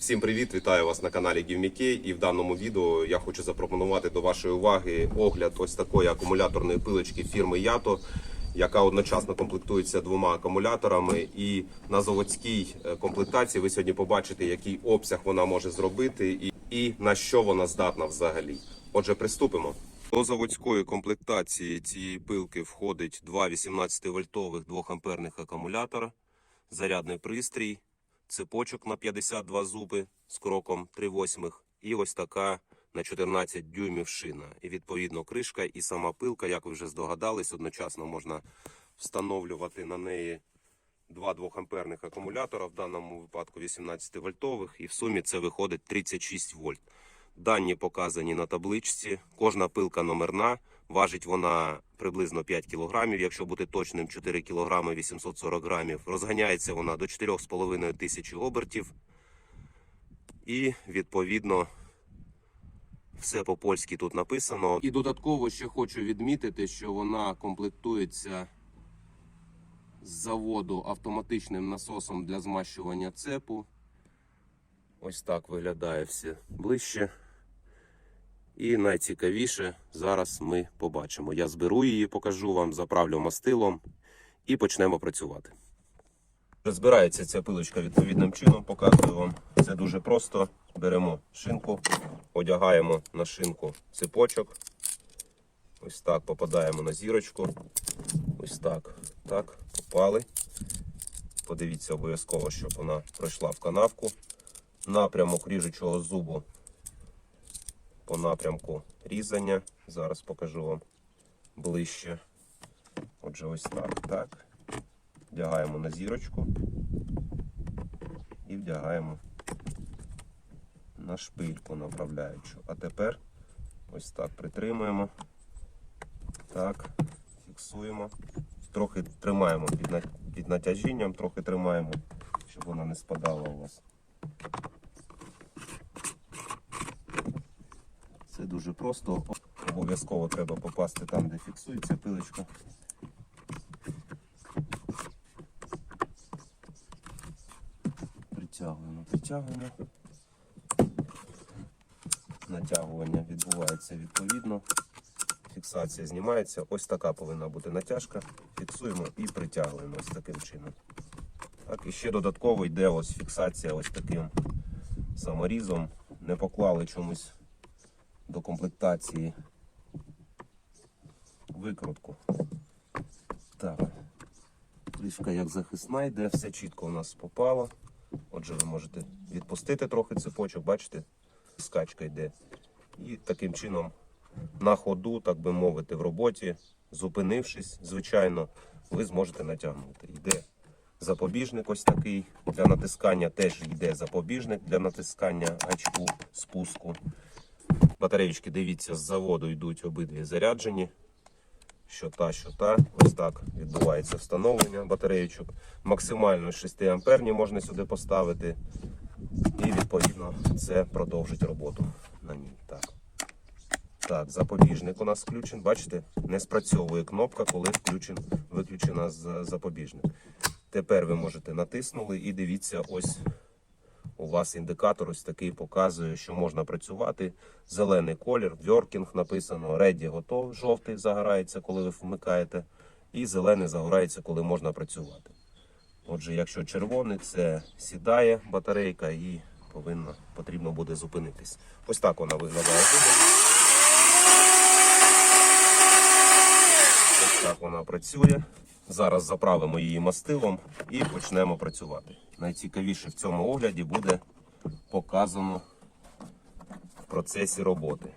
Всім привіт! Вітаю вас на каналі Гівмікей. І в даному відео я хочу запропонувати до вашої уваги огляд ось такої акумуляторної пилочки фірми Ято, яка одночасно комплектується двома акумуляторами. І на заводській е, комплектації ви сьогодні побачите, який обсяг вона може зробити і, і на що вона здатна взагалі. Отже, приступимо. До заводської комплектації цієї пилки входить два 18 вольтових 2 амперних акумулятора, зарядний пристрій, цепочок на 52 зуби з кроком 3 восьмих і ось така на 14 дюймів шина. І відповідно кришка і сама пилка, як ви вже здогадались, одночасно можна встановлювати на неї два 2 амперних акумулятора, в даному випадку 18 вольтових, і в сумі це виходить 36 вольт. Дані показані на табличці. Кожна пилка номерна. Важить вона приблизно 5 кг, якщо бути точним, 4 кг 840 грамів. Розганяється вона до 4,5 тисячі обертів. І відповідно все по-польськи тут написано. І додатково ще хочу відмітити, що вона комплектується з заводу автоматичним насосом для змащування цепу. Ось так виглядає все ближче. І найцікавіше зараз ми побачимо. Я зберу її, покажу вам, заправлю мастилом і почнемо працювати. Збирається ця пилочка відповідним чином, показую вам. Це дуже просто. Беремо шинку, одягаємо на шинку цепочок. Ось так попадаємо на зірочку. Ось так. Так, попали. Подивіться обов'язково, щоб вона пройшла в канавку. Напрямок ріжучого зубу по напрямку різання. Зараз покажу вам ближче. Отже, ось так. так. Вдягаємо на зірочку і вдягаємо на шпильку направляючу. А тепер ось так притримуємо. Так, фіксуємо. Трохи тримаємо під, на- під натяжінням, трохи тримаємо, щоб вона не спадала у вас. Це дуже просто. Обов'язково треба попасти там, де фіксується пилочка. Притягуємо, притягуємо. Натягування відбувається відповідно. Фіксація знімається. Ось така повинна бути натяжка. Фіксуємо і притягуємо ось таким чином. Так, і ще додатково йде ось фіксація ось таким саморізом. Не поклали чомусь до комплектації викрутку. Так. Кришка як захисна йде, все чітко у нас попало. Отже, ви можете відпустити трохи цепочок, бачите, скачка йде. І таким чином на ходу, так би мовити, в роботі, зупинившись, звичайно, ви зможете натягнути. Йде запобіжник ось такий. Для натискання теж йде запобіжник для натискання гачку спуску. Батареєчки, дивіться, з заводу йдуть обидві заряджені. Що та, що та. Ось так відбувається встановлення батареєчок. Максимально 6 амперні можна сюди поставити. І відповідно це продовжить роботу на ній. Так. Так, запобіжник у нас включен. Бачите, не спрацьовує кнопка, коли включен, виключена запобіжник. Тепер ви можете натиснули і дивіться, ось у вас індикатор ось такий показує, що можна працювати. Зелений колір, working написано, ready готов, жовтий загорається, коли ви вмикаєте, і зелений загорається, коли можна працювати. Отже, якщо червоний, це сідає батарейка і повинна, потрібно буде зупинитись. Ось так вона виглядає. Ось так вона працює. Зараз заправимо її мастилом і почнемо працювати. Найцікавіше в цьому огляді буде показано в процесі роботи.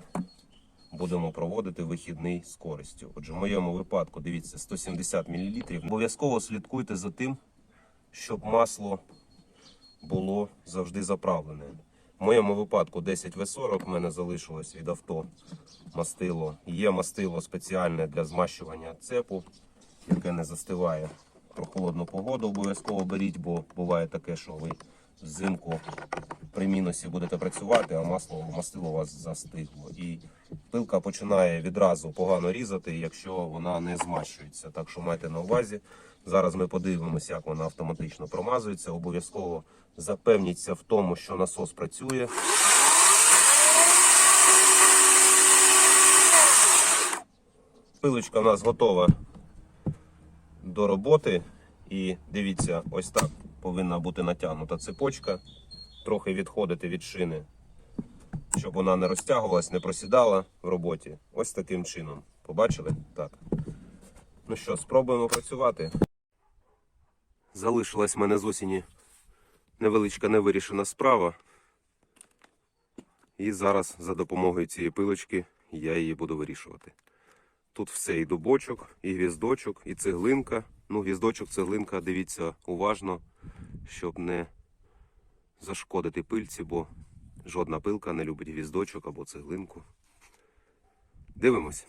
Будемо проводити вихідний з користю. Отже, в моєму випадку, дивіться, 170 мл. Обов'язково слідкуйте за тим, щоб масло було завжди заправлене. В моєму випадку 10 В40 в мене залишилось від авто мастило. Є мастило спеціальне для змащування цепу, яке не застиває. Про холодну погоду обов'язково беріть, бо буває таке, що ви взимку при мінусі будете працювати, а масло мастило у вас застигло. І пилка починає відразу погано різати, якщо вона не змащується. Так що майте на увазі. Зараз ми подивимося, як вона автоматично промазується. Обов'язково запевніться в тому, що насос працює. Пилочка у нас готова до роботи. І дивіться, ось так повинна бути натягнута цепочка, трохи відходити від шини, щоб вона не розтягувалась, не просідала в роботі. Ось таким чином. Побачили? Так. Ну що, спробуємо працювати. Залишилась в мене з осені невеличка невирішена справа. І зараз за допомогою цієї пилочки я її буду вирішувати. Тут все і дубочок, і гвіздочок, і цеглинка. Ну, гвіздочок, цеглинка, дивіться уважно, щоб не зашкодити пильці, бо жодна пилка не любить гвіздочок або цеглинку. Дивимось.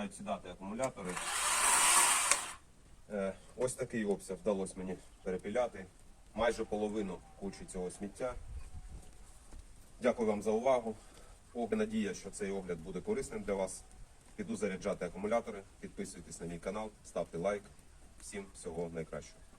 Починають сідати акумулятори. Е, Ось такий обсяг вдалося мені перепіляти. Майже половину кучі цього сміття. Дякую вам за увагу. Надія, що цей огляд буде корисним для вас. Піду заряджати акумулятори. Підписуйтесь на мій канал, ставте лайк. Всім всього найкращого.